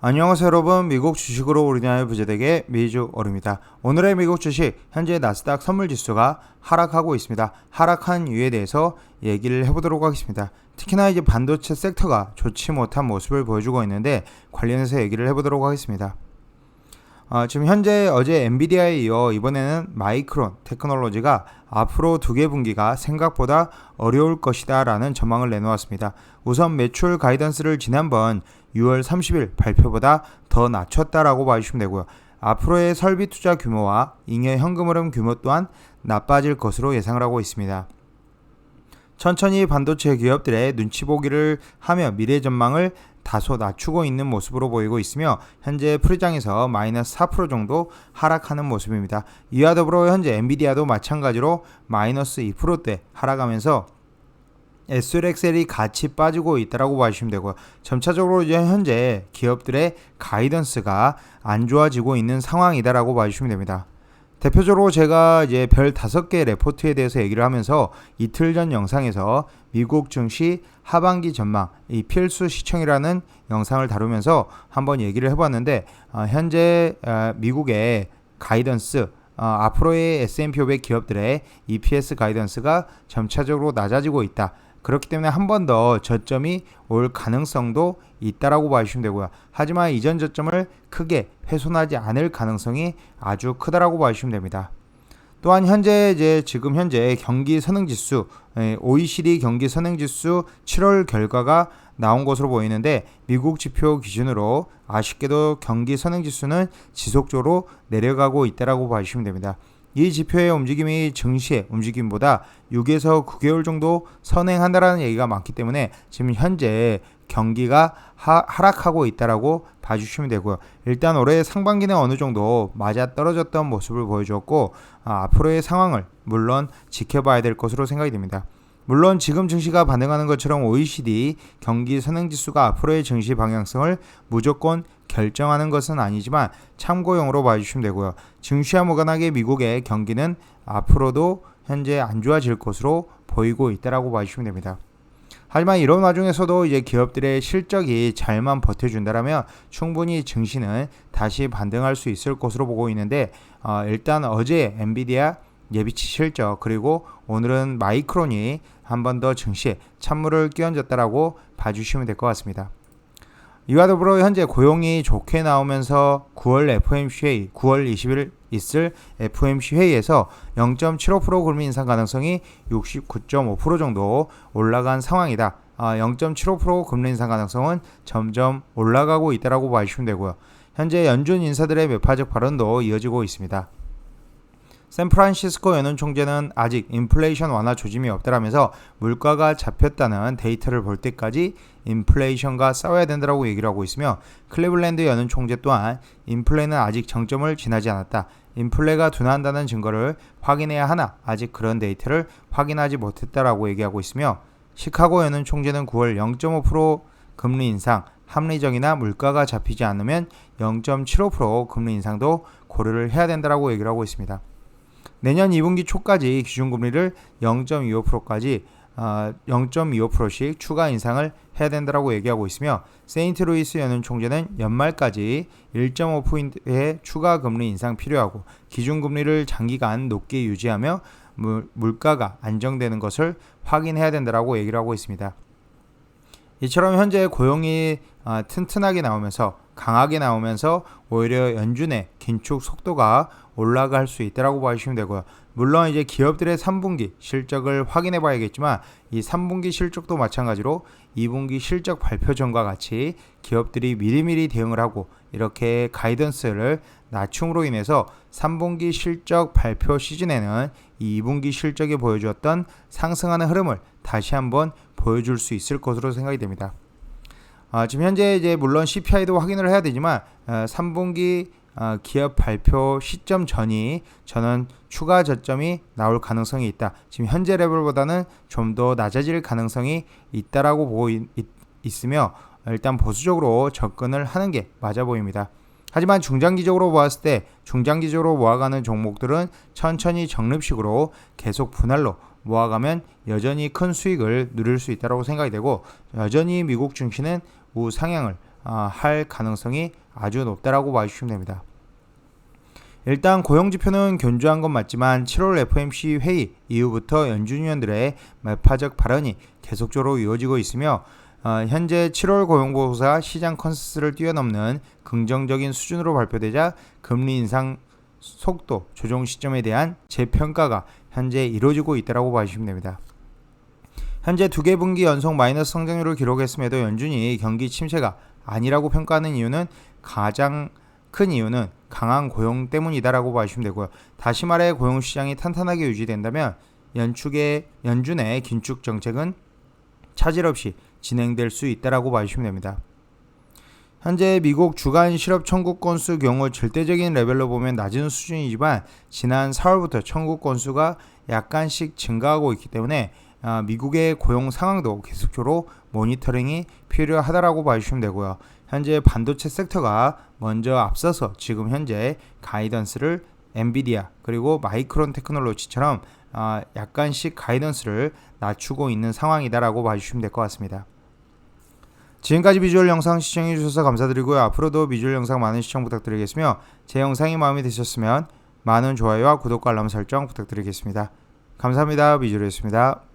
안녕하세요 여러분. 미국 주식으로 우리나라의 부재되게 미주 어릅니다. 오늘의 미국 주식 현재 나스닥 선물지수가 하락하고 있습니다. 하락한 이유에 대해서 얘기를 해보도록 하겠습니다. 특히나 이제 반도체 섹터가 좋지 못한 모습을 보여주고 있는데 관련해서 얘기를 해보도록 하겠습니다 어, 지금 현재 어제 엔비디아에 이어 이번에는 마이크론 테크놀로지가 앞으로 두 개 분기가 생각보다 어려울 것이다 라는 전망을 내놓았습니다. 우선 매출 가이던스를 지난번 6월 30일 발표보다 더 낮췄다라고 봐주시면 되고요. 앞으로의 설비 투자 규모와 잉여 현금 흐름 규모 또한 나빠질 것으로 예상을 하고 있습니다. 천천히 반도체 기업들의 눈치 보기를 하며 미래 전망을 다소 낮추고 있는 모습으로 보이고 있으며 현재 프리장에서 마이너스 4% 정도 하락하는 모습입니다. 이와 더불어 현재 엔비디아도 마찬가지로 마이너스 2%대 하락하면서 SLXL이 같이 빠지고 있다라고 봐주시면 되고요. 점차적으로 이제 현재 기업들의 가이던스가 안 좋아지고 있는 상황이다라고 봐주시면 됩니다. 대표적으로 제가 이제 별 다섯 개 레포트에 대해서 얘기를 하면서 이틀 전 영상에서 미국 증시 하반기 전망, 이 필수 시청이라는 영상을 다루면서 한번 얘기를 해봤는데 어, 현재 어, 미국의 가이던스 어, 앞으로의 S&P 500 기업들의 EPS 가이던스가 점차적으로 낮아지고 있다. 그렇기 때문에 한 번 더 저점이 올 가능성도 있다라고 봐주시면 되고요. 하지만 이전 저점을 크게 훼손하지 않을 가능성이 아주 크다라고 봐주시면 됩니다. 또한 현재 이제 지금 현재 경기 선행지수 OECD 경기 선행지수 7월 결과가 나온 것으로 보이는데 미국 지표 기준으로 아쉽게도 경기 선행지수는 지속적으로 내려가고 있다라고 봐주시면 됩니다. 이 지표의 움직임이 증시의 움직임보다 6에서 9개월 정도 선행한다라는 얘기가 많기 때문에 지금 현재 경기가 하, 하락하고 있다라고 봐주시면 되고요. 일단 올해 상반기는 어느 정도 맞아 떨어졌던 모습을 보여주었고 아, 앞으로의 상황을 물론 지켜봐야 될 것으로 생각이 됩니다. 물론 지금 증시가 반응하는 것처럼 OECD 경기 선행지수가 앞으로의 증시 방향성을 무조건 결정하는 것은 아니지만 참고용으로 봐주시면 되고요. 증시와 무관하게 미국의 경기는 앞으로도 현재 안 좋아질 것으로 보이고 있다라고 봐주시면 됩니다. 하지만 이런 와중에서도 이제 기업들의 실적이 잘만 버텨준다라면 충분히 증시는 다시 반등할 수 있을 것으로 보고 있는데 어, 일단 어제 엔비디아 예비치 실적 그리고 오늘은 마이크론이 한 번 더 증시에 찬물을 끼얹었다라고 봐주시면 될 것 같습니다. 이와 더불어 현재 고용이 좋게 나오면서 9월 FOMC 회의, 9월 20일 있을 FOMC 회의에서 0.75% 금리 인상 가능성이 69.5% 정도 올라간 상황이다. 0.75% 아, 금리 인상 가능성은 점점 올라가고 있다라고 봐주시면 되고요. 현재 연준 인사들의 매파적 발언도 이어지고 있습니다. 샌프란시스코 연은 총재는 아직 인플레이션 완화 조짐이 없다라면서 물가가 잡혔다는 데이터를 볼 때까지 인플레이션과 싸워야 된다라고 얘기를 하고 있으며 클리블랜드 연은 총재 또한 인플레는 아직 정점을 지나지 않았다. 인플레가 둔화한다는 증거를 확인해야 하나 아직 그런 데이터를 확인하지 못했다라고 얘기하고 있으며 시카고 연은 총재는 9월 0.5% 금리 인상 합리적이나 물가가 잡히지 않으면 0.75% 금리 인상도 고려를 해야 된다라고 얘기를 하고 있습니다. 내년 2분기 초까지 기준금리를 0.25%까지 어, 0.25%씩 추가 인상을 해야 된다라고 얘기하고 있으며 세인트루이스 연은 총재는 연말까지 1.5포인트의 추가 금리 인상 필요하고 기준금리를 장기간 높게 유지하며 물, 물가가 안정되는 것을 확인해야 된다라고 얘기를 하고 있습니다. 이처럼 현재 고용이 어, 튼튼하게 나오면서 강하게 나오면서 오히려 연준의 긴축 속도가 올라갈 수 있다라고 봐주시면 되고요. 물론 이제 기업들의 3분기 실적을 확인해 봐야겠지만 이 3분기 실적도 마찬가지로 2분기 실적 발표 전과 같이 기업들이 미리미리 대응을 하고 이렇게 가이던스를 낮춤으로 인해서 3분기 실적 발표 시즌에는 이 2분기 실적이 보여주었던 상승하는 흐름을 다시 한번 보여줄 수 있을 것으로 생각이 됩니다. 아, 지금 현재 이제 물론 CPI도 확인을 해야 되지만 어, 3분기 어, 기업 발표 시점 전이 저는 추가 저점이 나올 가능성이 있다. 지금 현재 레벨보다는 좀 더 낮아질 가능성이 있다라고 보고 있, 있으며 일단 보수적으로 접근을 하는 게 맞아 보입니다. 하지만 중장기적으로 보았을 때 중장기적으로 모아가는 종목들은 천천히 적립식으로 계속 분할로 모아가면 여전히 큰 수익을 누릴 수 있다고 생각이 되고 여전히 미국 증시는 우상향을 아, 할 가능성이 아주 높다라고 봐주시면 됩니다. 일단 고용 지표는 견조한 건 맞지만 7월 FOMC 회의 이후부터 연준 위원들의 매파적 발언이 계속적으로 이어지고 있으며 어, 현재 7월 고용 보고서가 시장 컨센서스를 뛰어넘는 긍정적인 수준으로 발표되자 금리 인상 속도 조정 시점에 대한 재평가가 현재 이루어지고 있다고 봐주시면 됩니다. 현재 두 개 분기 연속 마이너스 성장률을 기록했음에도 연준이 경기 침체가 아니라고 평가하는 이유는 가장 큰 이유는 강한 고용 때문이다라고 봐주시면 되고요. 다시 말해 고용 시장이 탄탄하게 유지된다면 연축의 연준의 긴축 정책은 차질 없이 진행될 수 있다라고 봐주시면 됩니다. 현재 미국 주간 실업 청구 건수 경우 절대적인 레벨로 보면 낮은 수준이지만 지난 4월부터 청구 건수가 약간씩 증가하고 있기 때문에 아, 미국의 고용 상황도 계속적으로 모니터링이 필요하다라고 봐주시면 되고요. 현재 반도체 섹터가 먼저 앞서서 지금 현재 가이던스를 엔비디아 그리고 마이크론 테크놀로지처럼 아, 약간씩 가이던스를 낮추고 있는 상황이다라고 봐주시면 될 것 같습니다. 지금까지 비주얼 영상 시청해 주셔서 감사드리고요. 앞으로도 비주얼 영상 많은 시청 부탁드리겠으며 제 영상이 마음에 드셨으면 많은 좋아요와 구독과 알람 설정 부탁드리겠습니다. 감사합니다. 비주얼이었습니다.